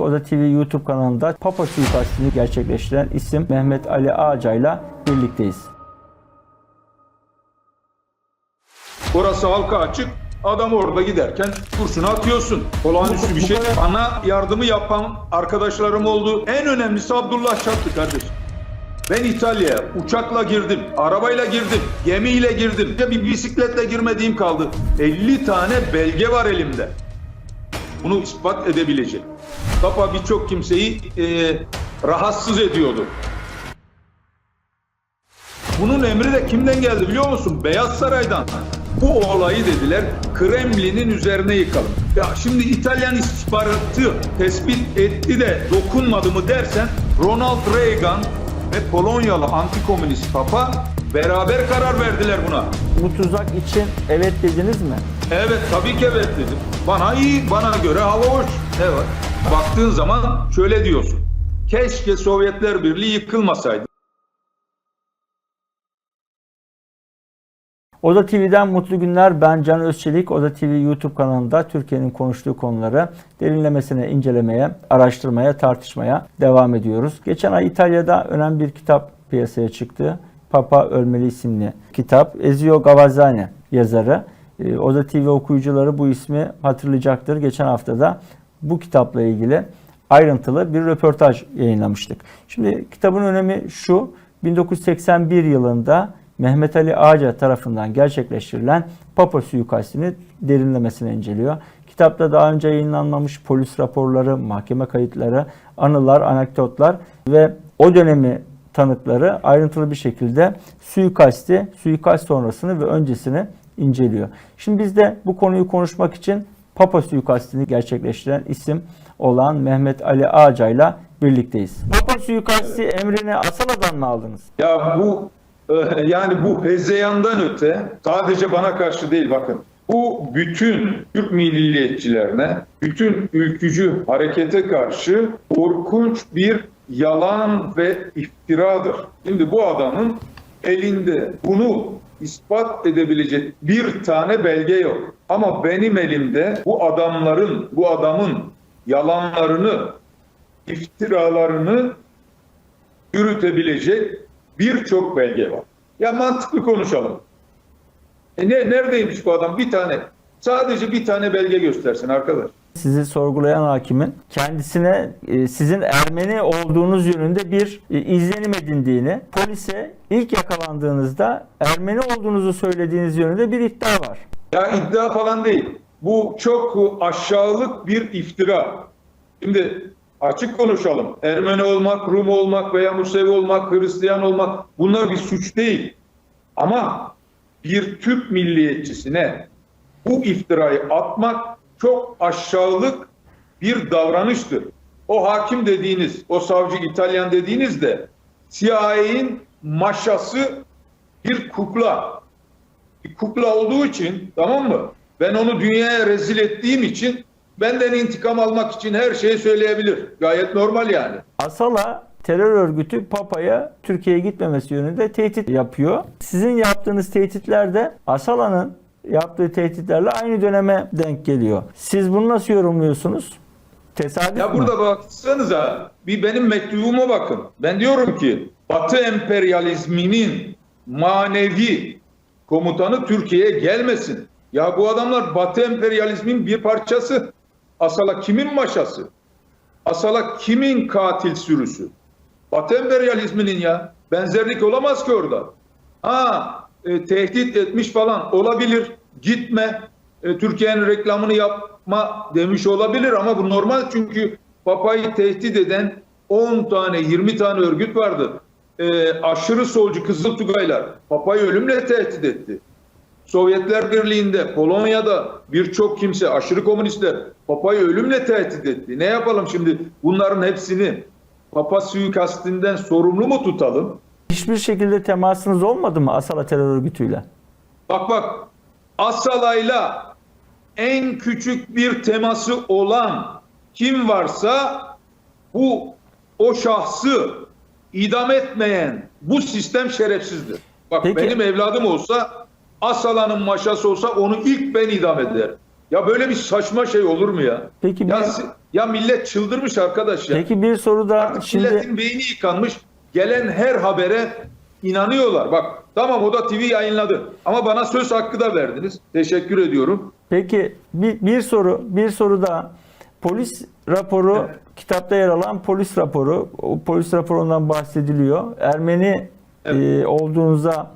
Oda TV YouTube kanalında Papa suikastini gerçekleştiren isim Mehmet Ali Ağacay'la birlikteyiz. Orası halka açık. Adam orada giderken kurşunu atıyorsun. Olağanüstü bir şey. Bana yardımı yapan arkadaşlarım oldu. En önemlisi Abdullah Şatlı kardeşim. Ben İtalya'ya uçakla girdim, arabayla girdim, gemiyle girdim. Ya bir bisikletle girmediğim kaldı. 50 tane belge var elimde. Bunu ispat edebilecek. Papa birçok kimseyi e, rahatsız ediyordu. Bunun emri de kimden geldi biliyor musun? Beyaz Saray'dan. Bu olayı dediler Kremlin'in üzerine yıkalım. Ya şimdi İtalyan istihbaratı tespit etti de dokunmadı mı dersen Ronald Reagan ve Polonyalı antikomünist papa beraber karar verdiler buna. Bu tuzak için evet dediniz mi? Evet tabii ki evet dedim. Bana iyi, bana göre hava hoş. Evet. Baktığın zaman şöyle diyorsun. Keşke Sovyetler Birliği yıkılmasaydı. Oda TV'den mutlu günler. Ben Can Özçelik. Oda TV YouTube kanalında Türkiye'nin konuştuğu konuları derinlemesine incelemeye, araştırmaya, tartışmaya devam ediyoruz. Geçen ay İtalya'da önemli bir kitap piyasaya çıktı. Papa Ölmeli isimli kitap. Ezio Gavazzani yazarı. Ee, Oda TV okuyucuları bu ismi hatırlayacaktır. Geçen hafta da bu kitapla ilgili ayrıntılı bir röportaj yayınlamıştık. Şimdi kitabın önemi şu. 1981 yılında Mehmet Ali Ağca tarafından gerçekleştirilen Papa suikastini derinlemesine inceliyor. Kitapta daha önce yayınlanmamış polis raporları, mahkeme kayıtları, anılar, anekdotlar ve o dönemi tanıkları ayrıntılı bir şekilde suikasti, suikast sonrasını ve öncesini inceliyor. Şimdi biz de bu konuyu konuşmak için Papa suikastini gerçekleştiren isim olan Mehmet Ali Ağcay'la birlikteyiz. Papa suikasti emrini Asala'dan mı aldınız? Ya bu yani bu hezeyandan öte sadece bana karşı değil bakın. Bu bütün Türk milliyetçilerine, bütün ülkücü harekete karşı korkunç bir yalan ve iftiradır. Şimdi bu adamın elinde bunu ispat edebilecek bir tane belge yok. Ama benim elimde bu adamların, bu adamın yalanlarını, iftiralarını yürütebilecek birçok belge var. Ya mantıklı konuşalım. E ne, neredeymiş bu adam? Bir tane. Sadece bir tane belge göstersin arkadaş. Sizi sorgulayan hakimin kendisine e, sizin Ermeni olduğunuz yönünde bir e, izlenim edindiğini, polise ilk yakalandığınızda Ermeni olduğunuzu söylediğiniz yönünde bir iddia var. Ya iddia falan değil. Bu çok aşağılık bir iftira. Şimdi açık konuşalım. Ermeni olmak, Rum olmak veya Musevi olmak, Hristiyan olmak bunlar bir suç değil. Ama bir Türk milliyetçisine bu iftirayı atmak çok aşağılık bir davranıştır. O hakim dediğiniz, o savcı İtalyan dediğiniz de CIA'in maşası bir kukla. Bir kukla olduğu için tamam mı? Ben onu dünyaya rezil ettiğim için benden intikam almak için her şeyi söyleyebilir. Gayet normal yani. Asala terör örgütü Papa'ya Türkiye'ye gitmemesi yönünde tehdit yapıyor. Sizin yaptığınız tehditler de Asala'nın yaptığı tehditlerle aynı döneme denk geliyor. Siz bunu nasıl yorumluyorsunuz? Tesadüf Ya mü? burada baksanıza bir benim mektubuma bakın. Ben diyorum ki Batı emperyalizminin manevi komutanı Türkiye'ye gelmesin. Ya bu adamlar Batı emperyalizmin bir parçası. Asala kimin maşası? Asala kimin katil sürüsü? Batı emperyalizminin ya. Benzerlik olamaz ki orada. Ha e, tehdit etmiş falan olabilir. Gitme. E, Türkiye'nin reklamını yapma demiş olabilir ama bu normal çünkü Papa'yı tehdit eden 10 tane 20 tane örgüt vardı. E, aşırı solcu Kızıl Tugaylar Papa'yı ölümle tehdit etti. Sovyetler Birliği'nde, Polonya'da birçok kimse, aşırı komünistler Papa'yı ölümle tehdit etti. Ne yapalım şimdi bunların hepsini Papa suikastinden sorumlu mu tutalım? Hiçbir şekilde temasınız olmadı mı Asala terör örgütüyle? Bak bak Asala'yla en küçük bir teması olan kim varsa bu o şahsı idam etmeyen bu sistem şerefsizdir. Bak Peki. benim evladım olsa Asala'nın maşası olsa onu ilk ben idam ederim. Ya böyle bir saçma şey olur mu ya? Peki Ya, bir- ya millet çıldırmış arkadaş ya. Peki bir soru da Artık şimdi milletin beyni yıkanmış. Gelen her habere inanıyorlar. Bak tamam o da TV yayınladı. Ama bana söz hakkı da verdiniz. Teşekkür ediyorum. Peki bir, bir soru bir soru daha. Polis raporu kitapta yer alan polis raporu. O polis raporundan bahsediliyor. Ermeni e, olduğunuza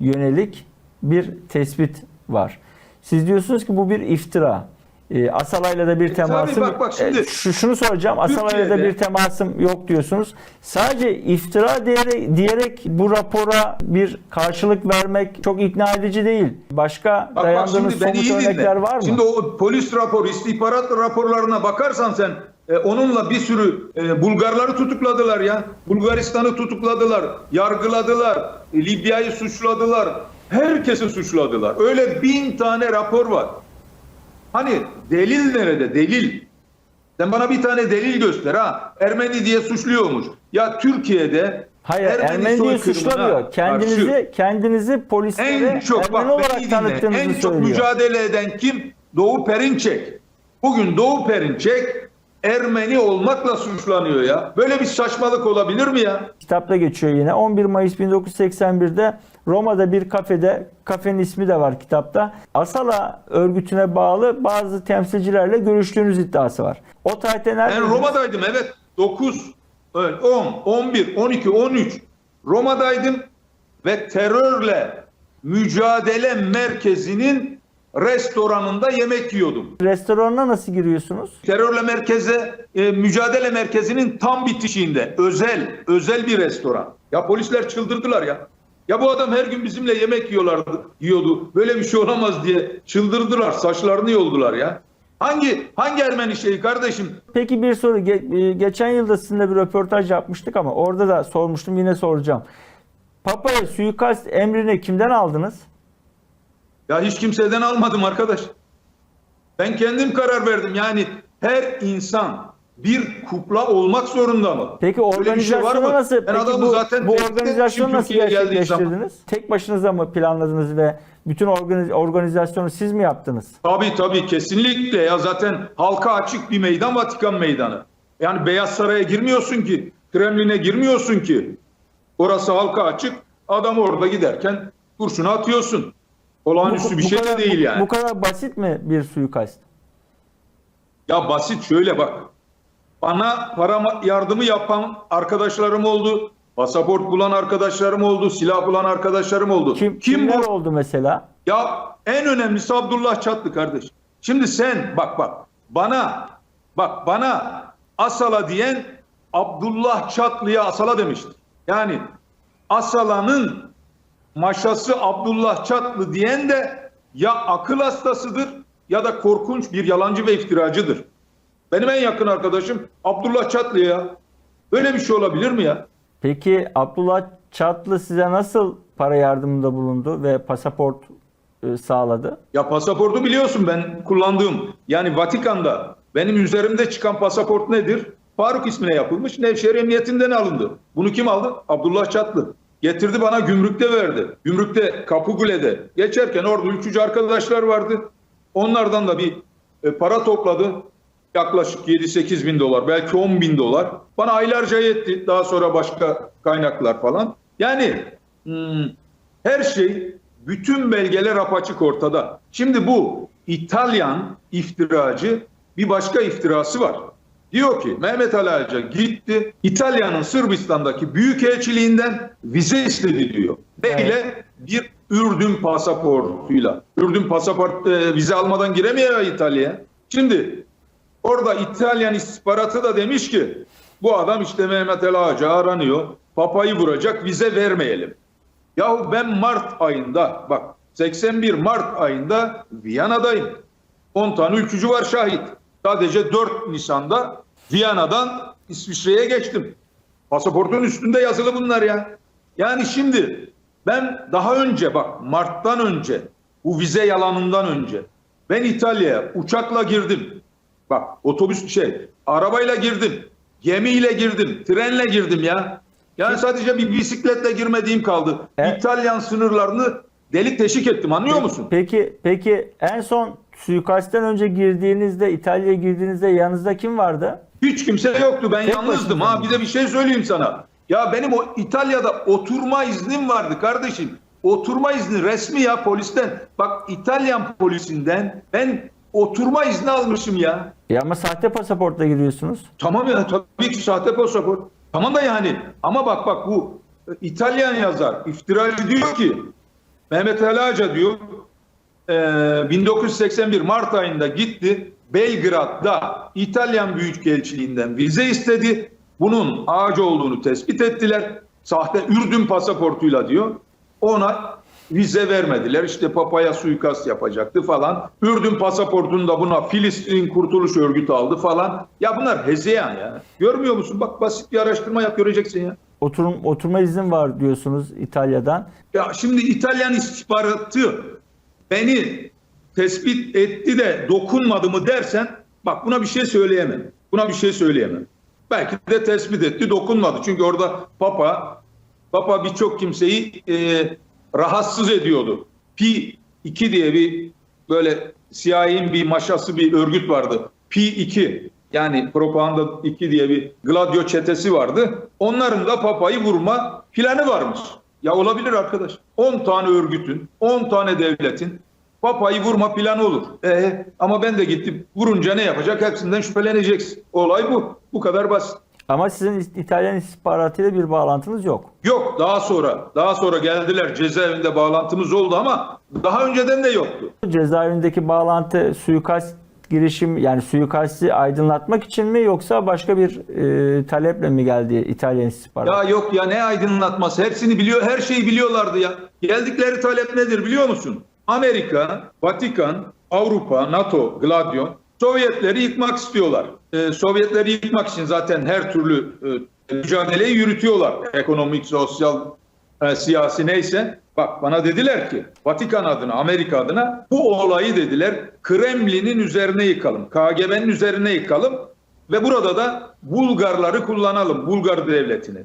yönelik bir tespit var. Siz diyorsunuz ki bu bir iftira. E, Asalay'la da bir temasım bak, bak şimdi- E, şu, şunu soracağım. Asalay'la da bir temasım yok diyorsunuz. Sadece iftira diyerek, diyerek bu rapora bir karşılık vermek çok ikna edici değil. Başka Bak, bak dayandığınız beni somut örnekler dinle. var mı? Şimdi o polis raporu, istihbarat raporlarına bakarsan sen e, onunla bir sürü e, Bulgarları tutukladılar ya. Bulgaristan'ı tutukladılar, yargıladılar, e, Libya'yı suçladılar. Herkesi suçladılar. Öyle bin tane rapor var. Hani delil nerede? Delil. Sen bana bir tane delil göster ha. Ermeni diye suçluyormuş. Ya Türkiye'de Hayır Ermeni, diye soykırımına suçlamıyor. Kendinizi karşı- kendinizi polislere en çok Ermeni bak olarak tanıttığınızı En çok söylüyor. mücadele eden kim? Doğu Perinçek. Bugün Doğu Perinçek Ermeni olmakla suçlanıyor ya. Böyle bir saçmalık olabilir mi ya? Kitapta geçiyor yine. 11 Mayıs 1981'de Roma'da bir kafede, kafenin ismi de var kitapta. Asala örgütüne bağlı bazı temsilcilerle görüştüğünüz iddiası var. O tarihte nerede? Ben Roma'daydım evet. 9, 10, 11, 12, 13 Roma'daydım ve terörle mücadele merkezinin restoranında yemek yiyordum. Restoranına nasıl giriyorsunuz? Terörle merkeze, e, mücadele merkezinin tam bitişiğinde özel, özel bir restoran. Ya polisler çıldırdılar ya. Ya bu adam her gün bizimle yemek yiyorlardı, yiyordu. Böyle bir şey olamaz diye çıldırdılar, saçlarını yoldular ya. Hangi hangi Ermeni şeyi kardeşim? Peki bir soru. Ge- e, geçen yılda sizinle bir röportaj yapmıştık ama orada da sormuştum yine soracağım. Papa'ya suikast emrini kimden aldınız? Ya hiç kimseden almadım arkadaş. Ben kendim karar verdim. Yani her insan bir kukla olmak zorunda mı? Peki şey organizasyonu mı? nasıl? Ben Peki bu, zaten bu organizasyonu nasıl gerçekleştirdiniz? Tek başınıza mı planladınız ve bütün organiz- organizasyonu siz mi yaptınız? Tabii tabii kesinlikle ya zaten halka açık bir meydan Vatikan meydanı. Yani Beyaz Saray'a girmiyorsun ki, Kremlin'e girmiyorsun ki. Orası halka açık. Adam orada giderken kurşunu atıyorsun. Olağanüstü bir şey kadar, de değil bu- yani. Bu kadar basit mi bir suikast? Ya basit şöyle bak. Bana para yardımı yapan arkadaşlarım oldu. Pasaport bulan arkadaşlarım oldu. Silah bulan arkadaşlarım oldu. Kim, Kim kimler bu? oldu mesela? Ya en önemlisi Abdullah Çatlı kardeş. Şimdi sen bak bak bana bak bana Asala diyen Abdullah Çatlı'ya Asala demiştir. Yani Asala'nın maşası Abdullah Çatlı diyen de ya akıl hastasıdır ya da korkunç bir yalancı ve iftiracıdır. Benim en yakın arkadaşım Abdullah Çatlı ya. Böyle bir şey olabilir mi ya? Peki Abdullah Çatlı size nasıl para yardımında bulundu ve pasaport e, sağladı? Ya pasaportu biliyorsun ben kullandığım. Yani Vatikan'da benim üzerimde çıkan pasaport nedir? Faruk ismine yapılmış. Nevşehir Emniyetinden alındı. Bunu kim aldı? Abdullah Çatlı. Getirdi bana gümrükte verdi. Gümrükte Kapıkule'de geçerken orada ülkücü arkadaşlar vardı. Onlardan da bir e, para topladı. Yaklaşık 7-8 bin dolar belki 10 bin dolar. Bana aylarca yetti. Daha sonra başka kaynaklar falan. Yani hmm, her şey bütün belgeler apaçık ortada. Şimdi bu İtalyan iftiracı bir başka iftirası var. Diyor ki Mehmet Ali Ağca gitti İtalya'nın Sırbistan'daki büyükelçiliğinden vize istedi diyor. Ne ile? Bir Ürdün pasaportuyla. Ürdün pasaport e, vize almadan giremiyor İtalya'ya. Şimdi orada İtalyan istihbaratı da demiş ki bu adam işte Mehmet Ali Ağca aranıyor. Papayı vuracak vize vermeyelim. Yahu ben Mart ayında bak 81 Mart ayında Viyana'dayım. 10 tane ülkücü var şahit. Sadece 4 Nisan'da Viyana'dan İsviçre'ye geçtim. Pasaportun üstünde yazılı bunlar ya. Yani şimdi ben daha önce bak Mart'tan önce bu vize yalanından önce ben İtalya'ya uçakla girdim. Bak otobüs şey arabayla girdim. Gemiyle girdim. Trenle girdim ya. Yani sadece bir bisikletle girmediğim kaldı. E- İtalyan sınırlarını delik teşik ettim anlıyor musun? Peki peki en son suikastten önce girdiğinizde İtalya'ya girdiğinizde yanınızda kim vardı? Hiç kimse yoktu. Ben Tek yalnızdım. Ha bir de bir şey söyleyeyim sana. Ya benim o İtalya'da oturma iznim vardı kardeşim. Oturma izni resmi ya polisten. Bak İtalyan polisinden ben oturma izni almışım ya. E ama sahte pasaportla giriyorsunuz. Tamam ya tabii ki sahte pasaport. Tamam da yani ama bak bak bu e, İtalyan yazar iftiracı diyor ki Mehmet Ali Ağaca diyor e, 1981 Mart ayında gitti Belgrad'da İtalyan Büyükelçiliğinden vize istedi. Bunun Ağaca olduğunu tespit ettiler. Sahte Ürdün pasaportuyla diyor. Ona vize vermediler. İşte papaya suikast yapacaktı falan. Ürdün pasaportunu da buna Filistin Kurtuluş Örgütü aldı falan. Ya bunlar hezeyan ya. Görmüyor musun? Bak basit bir araştırma yap göreceksin ya. Oturum, oturma izin var diyorsunuz İtalya'dan. Ya şimdi İtalyan istihbaratı beni tespit etti de dokunmadı mı dersen bak buna bir şey söyleyemem. Buna bir şey söyleyemem. Belki de tespit etti dokunmadı. Çünkü orada Papa Papa birçok kimseyi e, rahatsız ediyordu. Pi 2 diye bir böyle CIA'nin bir maşası bir örgüt vardı. Pi 2 yani propaganda 2 diye bir Gladio çetesi vardı. Onların da Papa'yı vurma planı varmış. Ya olabilir arkadaş. 10 tane örgütün, 10 tane devletin Papa'yı vurma planı olur. E, ama ben de gittim. Vurunca ne yapacak? Hepsinden şüpheleneceksin. Olay bu. Bu kadar basit. Ama sizin İtalyan istihbaratıyla bir bağlantınız yok. Yok daha sonra. Daha sonra geldiler cezaevinde bağlantımız oldu ama daha önceden de yoktu. Cezaevindeki bağlantı suikast girişim yani suikasti aydınlatmak için mi yoksa başka bir e, taleple mi geldi İtalyan istihbaratı? Ya yok ya ne aydınlatması. Hepsini biliyor. Her şeyi biliyorlardı ya. Geldikleri talep nedir biliyor musun? Amerika, Vatikan, Avrupa, NATO, Gladio Sovyetleri yıkmak istiyorlar. Ee, Sovyetleri yıkmak için zaten her türlü e, mücadeleyi yürütüyorlar. Ekonomik, sosyal, e, siyasi neyse. Bak bana dediler ki Vatikan adına, Amerika adına bu olayı dediler Kremlin'in üzerine yıkalım. KGB'nin üzerine yıkalım ve burada da Bulgarları kullanalım. Bulgar devletini.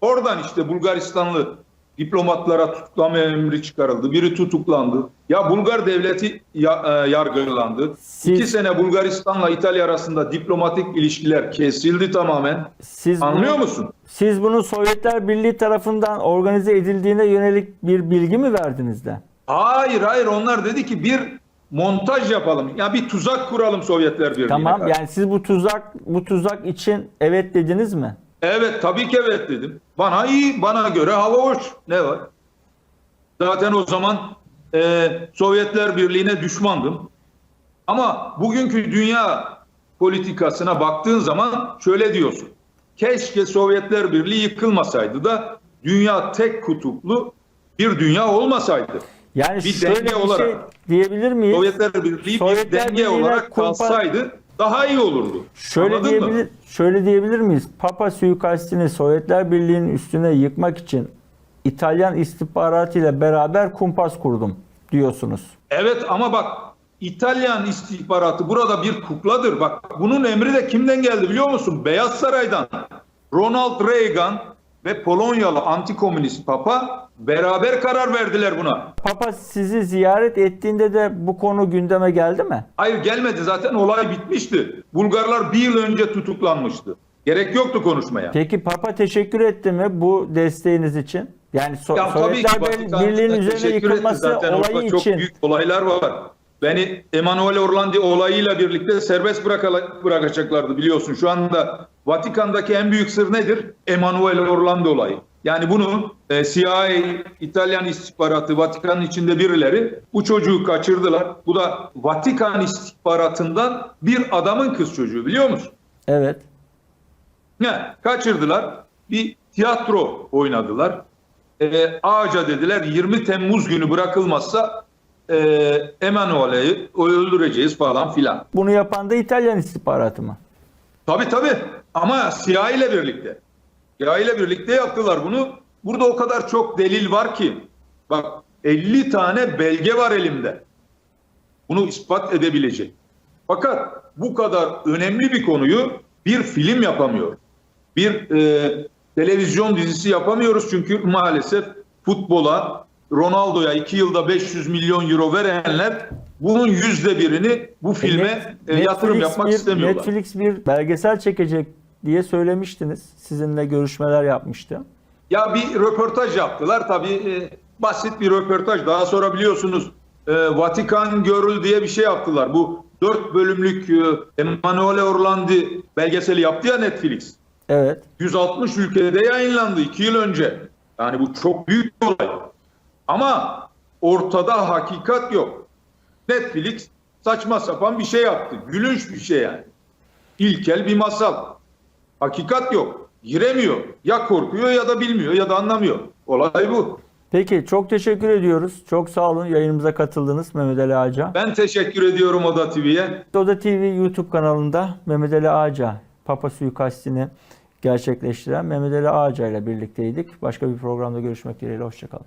Oradan işte Bulgaristanlı diplomatlara tutuklama emri çıkarıldı. Biri tutuklandı. Ya Bulgar devleti ya- e, yargılandı. Siz- İki sene Bulgaristan'la İtalya arasında diplomatik ilişkiler kesildi tamamen. Siz Anlıyor bunu, musun? Siz bunun Sovyetler Birliği tarafından organize edildiğine yönelik bir bilgi mi verdiniz de? Hayır hayır onlar dedi ki bir montaj yapalım. Ya bir tuzak kuralım Sovyetler Birliği'ne. Tamam karşı. yani siz bu tuzak bu tuzak için evet dediniz mi? Evet tabii ki evet dedim. Bana iyi, bana göre hava hoş. Ne var? Zaten o zaman e, Sovyetler Birliği'ne düşmandım. Ama bugünkü dünya politikasına baktığın zaman şöyle diyorsun. Keşke Sovyetler Birliği yıkılmasaydı da dünya tek kutuplu bir dünya olmasaydı. Yani Bir denge bir şey olarak. diyebilir miyiz? Sovyetler Birliği Sovyetler bir denge Birliği'ne olarak kumpa- kalsaydı daha iyi olurdu. Şöyle Anladın mı? diyebilir şöyle diyebilir miyiz? Papa suikastini Sovyetler Birliği'nin üstüne yıkmak için İtalyan istihbaratı ile beraber kumpas kurdum diyorsunuz. Evet ama bak İtalyan istihbaratı burada bir kukladır. Bak bunun emri de kimden geldi biliyor musun? Beyaz Saray'dan. Ronald Reagan ve Polonyalı antikomünist papa beraber karar verdiler buna. Papa sizi ziyaret ettiğinde de bu konu gündeme geldi mi? Hayır gelmedi zaten olay bitmişti. Bulgarlar bir yıl önce tutuklanmıştı. Gerek yoktu konuşmaya. Peki Papa teşekkür etti mi bu desteğiniz için? Yani So- Ya Sovyetler Birliği'nin üzerine yıkılması Zaten orada olayı çok için büyük olaylar var. Beni Emanuele Orlandi olayıyla birlikte serbest bırakacaklardı biliyorsun. Şu anda Vatikan'daki en büyük sır nedir? Emanuele Orlandi olayı. Yani bunu e, CIA, İtalyan istihbaratı, Vatikan'ın içinde birileri bu çocuğu kaçırdılar. Bu da Vatikan istihbaratından bir adamın kız çocuğu biliyor musun? evet. Ne? Kaçırdılar. Bir tiyatro oynadılar. Ee, ağaca dediler 20 Temmuz günü bırakılmazsa e, Emanuele'yi öldüreceğiz falan filan. Bunu yapan da İtalyan istihbaratı mı? Tabii tabii ama CIA ile birlikte. CIA ile birlikte yaptılar bunu. Burada o kadar çok delil var ki. Bak 50 tane belge var elimde. Bunu ispat edebilecek. Fakat bu kadar önemli bir konuyu bir film yapamıyor. Bir e, televizyon dizisi yapamıyoruz çünkü maalesef futbola Ronaldo'ya 2 yılda 500 milyon euro verenler bunun yüzde birini bu filme Net- e, yatırım Netflix yapmak bir, istemiyorlar. Netflix bir belgesel çekecek diye söylemiştiniz. Sizinle görüşmeler yapmıştı. Ya bir röportaj yaptılar tabii e, basit bir röportaj. Daha sonra biliyorsunuz e, Vatikan Görül diye bir şey yaptılar. Bu dört bölümlük e, Emanuele Orlandi belgeseli yaptı ya Netflix. Evet. 160 ülkede yayınlandı 2 yıl önce. Yani bu çok büyük bir olay. Ama ortada hakikat yok. Netflix saçma sapan bir şey yaptı. Gülünç bir şey yani. İlkel bir masal. Hakikat yok. Giremiyor. Ya korkuyor ya da bilmiyor ya da anlamıyor. Olay bu. Peki çok teşekkür ediyoruz. Çok sağ olun yayınımıza katıldınız Mehmet Ali Ağaca. Ben teşekkür ediyorum Oda TV'ye. Oda TV YouTube kanalında Mehmet Ali Ağaca Papa suikastini gerçekleştiren Mehmet Ali Ağaca ile birlikteydik. Başka bir programda görüşmek dileğiyle. Hoşçakalın.